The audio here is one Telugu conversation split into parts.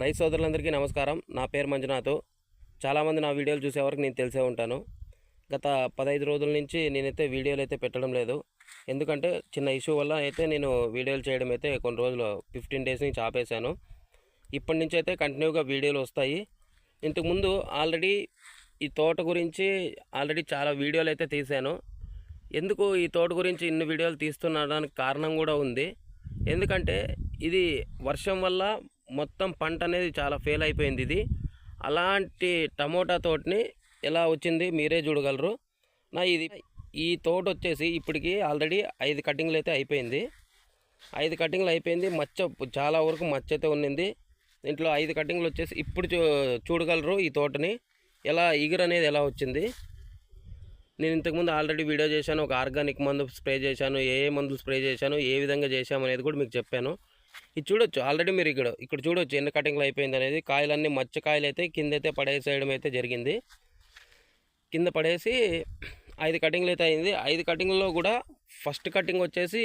రైతు సోదరులందరికీ నమస్కారం. నా పేరు మంజునాథ్. చాలామంది నా వీడియోలు చూసేవరకు నేను తెలిసే ఉంటాను. గత పదహైదు రోజుల నుంచి నేనైతే వీడియోలు అయితే పెట్టడం లేదు. ఎందుకంటే చిన్న ఇష్యూ వల్ల అయితే నేను వీడియోలు చేయడం అయితే కొన్ని రోజులు ఫిఫ్టీన్ డేస్ నుంచి ఆపేశాను. ఇప్పటి నుంచి అయితే కంటిన్యూగా వీడియోలు వస్తాయి. ఇంతకుముందు ఆల్రెడీ ఈ తోట గురించి ఆల్రెడీ చాలా వీడియోలు అయితే తీశాను. ఎందుకు ఈ తోట గురించి ఇన్ని వీడియోలు తీస్తున్నాడానికి కారణం కూడా ఉంది. ఎందుకంటే ఇది వర్షం వల్ల మొత్తం పంట అనేది చాలా ఫెయిల్ అయిపోయింది ఇది. అలాంటి టమోటా తోటని ఎలా వచ్చింది మీరే చూడగలరు. నా ఇది ఈ తోట వచ్చేసి ఇప్పటికి ఆల్రెడీ ఐదు కటింగ్లు అయితే అయిపోయింది. ఐదు కటింగ్లు అయిపోయింది. మచ్చ చాలా వరకు మచ్చ అయితే ఉన్నింది. దీంట్లో ఐదు కటింగ్లు వచ్చేసి ఇప్పుడు చూ చూడగలరు ఈ తోటని. ఎలా ఇగురు అనేది ఎలా వచ్చింది. నేను ఇంతకుముందు ఆల్రెడీ వీడియో చేశాను. ఒక ఆర్గానిక్ మందు స్ప్రే చేశాను. ఏ ఏ మందులు స్ప్రే చేశాను. ఏ విధంగా చేశాము అనేది కూడా మీకు చెప్పాను. ఇది చూడొచ్చు. ఆల్రెడీ మీరు ఇక్కడ ఇక్కడ చూడొచ్చు ఎన్ని కటింగ్లు అయిపోయింది అనేది. కాయలన్నీ మచ్చకాయలు అయితే కింద అయితే పడేసేయడం అయితే జరిగింది. కింద పడేసి ఐదు కటింగ్లు అయితే అయింది. ఐదు కటింగ్లో కూడా ఫస్ట్ కటింగ్ వచ్చేసి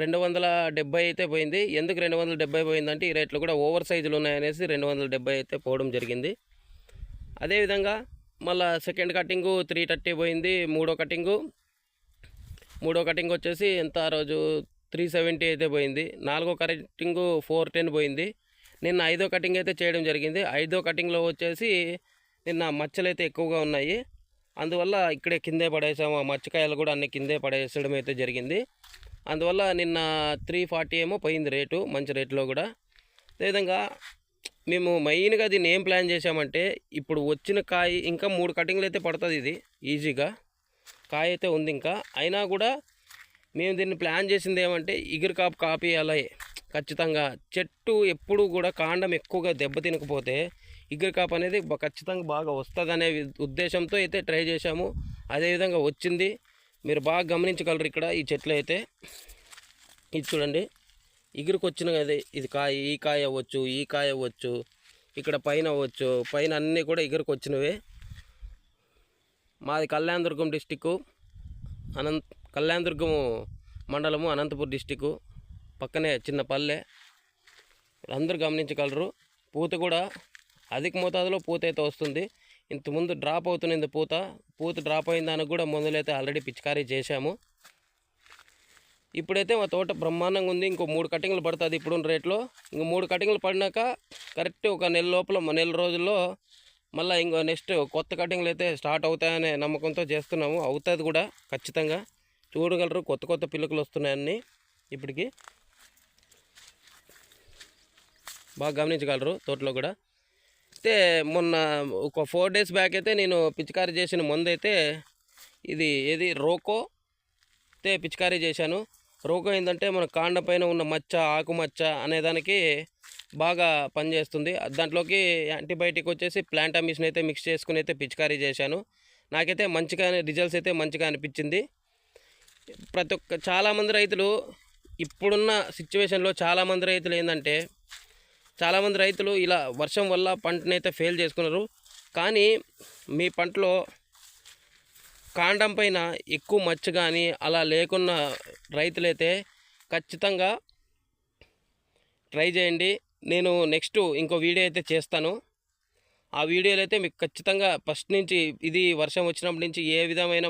రెండు వందల డెబ్బై అయితే పోయింది. ఎందుకు రెండు వందల డెబ్బై పోయిందంటే ఈ రేట్లు కూడా ఓవర్ సైజులు ఉన్నాయనేసి రెండు వందల డెబ్బై అయితే పోవడం జరిగింది. అదేవిధంగా మళ్ళీ సెకండ్ కటింగు త్రీ థర్టీ పోయింది. మూడో కటింగు మూడో కటింగ్ వచ్చేసి ఎంత ఆ రోజు త్రీ సెవెంటీ అయితే పోయింది. నాలుగో కటింగ్ ఫోర్ టెన్ పోయింది. నిన్న ఐదో కటింగ్ అయితే చేయడం జరిగింది. ఐదో కటింగ్లో వచ్చేసి నిన్న మచ్చలు అయితే ఎక్కువగా ఉన్నాయి. అందువల్ల ఇక్కడే కిందే పడేసాము. ఆ మచ్చకాయలు కూడా అన్ని కిందే పడేసడం అయితే జరిగింది. అందువల్ల నిన్న త్రీ ఫార్టీ ఏమో పోయింది రేటు మంచి రేట్లో కూడా. అదేవిధంగా మేము మెయిన్గా దీన్ని ఏం ప్లాన్ చేసామంటే ఇప్పుడు వచ్చిన కాయ ఇంకా మూడు కటింగ్లు అయితే పడుతుంది ఇది ఈజీగా. కాయ అయితే ఉంది ఇంకా. అయినా కూడా మేము దీన్ని ప్లాన్ చేసింది ఏమంటే ఇగురు కాపు కాపీ అలాగే ఖచ్చితంగా చెట్టు ఎప్పుడు కూడా కాండం ఎక్కువగా దెబ్బ తినకపోతే ఇగురు కాపు అనేది ఖచ్చితంగా బాగా వస్తుందనే వి- ఉద్దేశంతో అయితే ట్రై చేశాము. అదేవిధంగా వచ్చింది. మీరు బాగా గమనించగలరు ఇక్కడ ఈ చెట్లు అయితే. ఇది చూడండి. ఇగురుకు వచ్చిన అదే ఇది కాయ ఈ కాయ అవ్వచ్చు ఈ కాయ అవ్వచ్చు ఇక్కడ పైన అవ్వచ్చు పైన అన్నీ కూడా ఇగురుకు వచ్చినవే. మాది కళ్యాణదుర్గం డిస్టిక్ అనంత్ కళ్యాణదుర్గము మండలము అనంతపూర్ డిస్టిక్ పక్కనే చిన్న పల్లె. అందరూ గమనించగలరు. పూత కూడా అధిక మోతాదులో పూత అయితే వస్తుంది. ఇంతకుముందు డ్రాప్ అవుతున్నది పూత పూత డ్రాప్ అయిన దానికి కూడా మందులైతే ఆల్రెడీ పిచికారీ చేశాము. ఇప్పుడైతే మా తోట బ్రహ్మాండంగా ఉంది. ఇంకో మూడు కటింగ్లు పడుతుంది ఇప్పుడున్న రేట్లో. ఇంకో మూడు కటింగ్లు పడినాక కరెక్ట్ ఒక నెల లోపల నెల రోజుల్లో మళ్ళీ ఇంకో నెక్స్ట్ కొత్త కటింగ్లు అయితే స్టార్ట్ అవుతాయనే నమ్మకంతో చేస్తున్నాము. అవుతుంది కూడా ఖచ్చితంగా. చూడగలరు. కొత్త కొత్త పిల్లకలు వస్తున్నాయన్నీ ఇప్పటికి. బాగా గమనించగలరు తోటలో కూడా. అయితే మొన్న ఒక ఫోర్ డేస్ బ్యాక్ అయితే నేను పిచికారీ చేసిన మందు అయితే ఇది ఏది? రోకో. అయితే పిచికారీ చేశాను. రోగం ఏంటంటే మన కాండ పైన ఉన్న మచ్చ ఆకుమచ్చ అనేదానికి బాగా పనిచేస్తుంది. దాంట్లోకి యాంటీబయాటిక్ వచ్చేసి ప్లాంటామిషన్ అయితే మిక్స్ చేసుకుని అయితే పిచికారీ చేశాను. నాకైతే మంచిగా రిజల్ట్స్ అయితే మంచిగా అనిపించింది. ప్రతి ఒక్క చాలామంది రైతులు ఇప్పుడున్న సిచ్యువేషన్లో చాలామంది రైతులు ఏంటంటే చాలామంది రైతులు ఇలా వర్షం వల్ల పంటనైతే ఫెయిల్ చేసుకున్నారు. కానీ మీ పంటలో కాండం పైన ఎక్కువ మచ్చ కానీ అలా లేకున్న రైతులైతే ఖచ్చితంగా ట్రై చేయండి. నేను నెక్స్ట్ ఇంకో వీడియో అయితే చేస్తాను. ఆ వీడియోలో అయితే మీకు ఖచ్చితంగా ఫస్ట్ నుంచి ఇది వర్షం వచ్చినప్పటి నుంచి ఏ విధమైన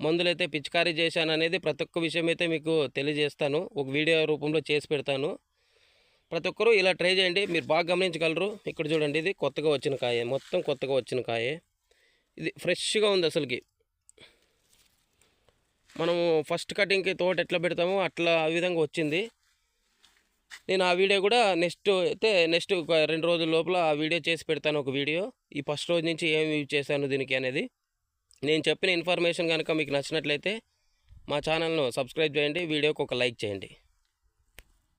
మందులు మందులైతే పిచికారీ చేశాను అనేది ప్రతి ఒక్క విషయం అయితే మీకు తెలియజేస్తాను. ఒక వీడియో రూపంలో చేసి పెడతాను. ప్రతి ఒక్కరూ ఇలా ట్రై చేయండి. మీరు బాగా గమనించగలరు. ఇక్కడ చూడండి ఇది కొత్తగా వచ్చిన కాయ. మొత్తం కొత్తగా వచ్చిన కాయ. ఇది ఫ్రెష్గా ఉంది అసలుకి. మనము ఫస్ట్ కటింగ్కి తోట ఎట్లా పెడతామో అట్లా ఆ విధంగా వచ్చింది. నేను ఆ వీడియో కూడా నెక్స్ట్ అయితే నెక్స్ట్ ఒక రెండు రోజుల లోపల ఆ వీడియో చేసి పెడతాను ఒక వీడియో. ఈ ఫస్ట్ రోజు నుంచి ఏం యూజ్ చేశాను దీనికి అనేది. నేను చెప్పిన ఇన్ఫర్మేషన్ కనుక మీకు నచ్చినట్లయితే మా ఛానల్ను సబ్స్క్రైబ్ చేయండి వీడియోకి ఒక లైక్ చేయండి.